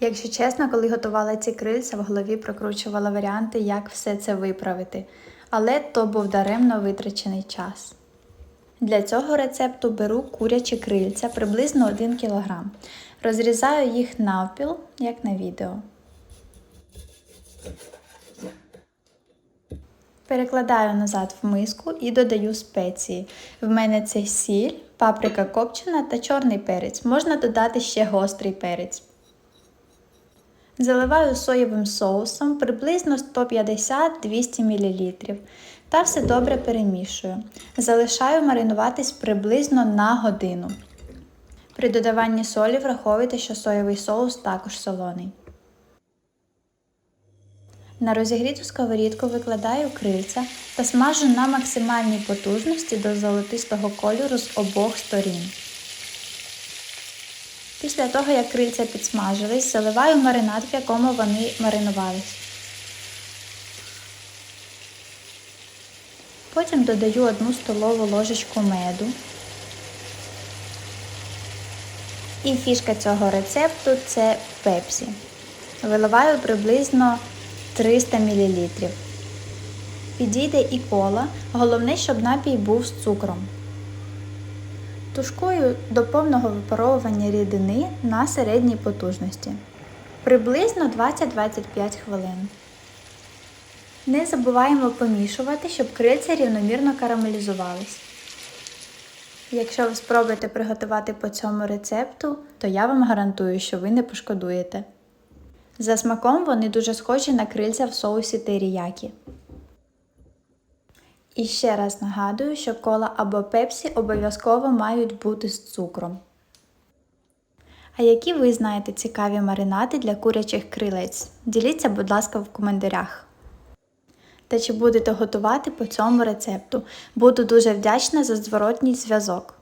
Якщо чесно, коли готувала ці крильця, в голові прокручувала варіанти, як все це виправити. Але то був даремно витрачений час. Для цього рецепту беру курячі крильця приблизно 1 кг. Розрізаю їх навпіл, як на відео. Перекладаю назад в миску і додаю спеції. В мене це сіль, паприка копчена та чорний перець. Можна додати ще гострий перець. Заливаю соєвим соусом приблизно 150-200 мл та все добре перемішую. Залишаю маринуватись приблизно на годину. При додаванні солі враховуйте, що соєвий соус також солоний. На розігріту сковорідку викладаю крильця та смажу на максимальній потужності до золотистого кольору з обох сторін. Після того, як крильця підсмажились, заливаю маринад, в якому вони маринувались. Потім додаю 1 столову ложечку меду. І фішка цього рецепту це пепсі. Виливаю приблизно 300 мл. Підійде і кола, головне, щоб напій був з цукром. Тушкую до повного випаровування рідини на середній потужності. Приблизно 20-25 хвилин. Не забуваємо помішувати, щоб крильця рівномірно карамелізувались. Якщо ви спробуєте приготувати по цьому рецепту, то я вам гарантую, що ви не пошкодуєте. За смаком вони дуже схожі на крильця в соусі теріякі. І ще раз нагадую, що кола або пепсі обов'язково мають бути з цукром. А які ви знаєте цікаві маринади для курячих крилець? Діліться, будь ласка, в коментарях. Та чи будете готувати по цьому рецепту? Буду дуже вдячна за зворотній зв'язок.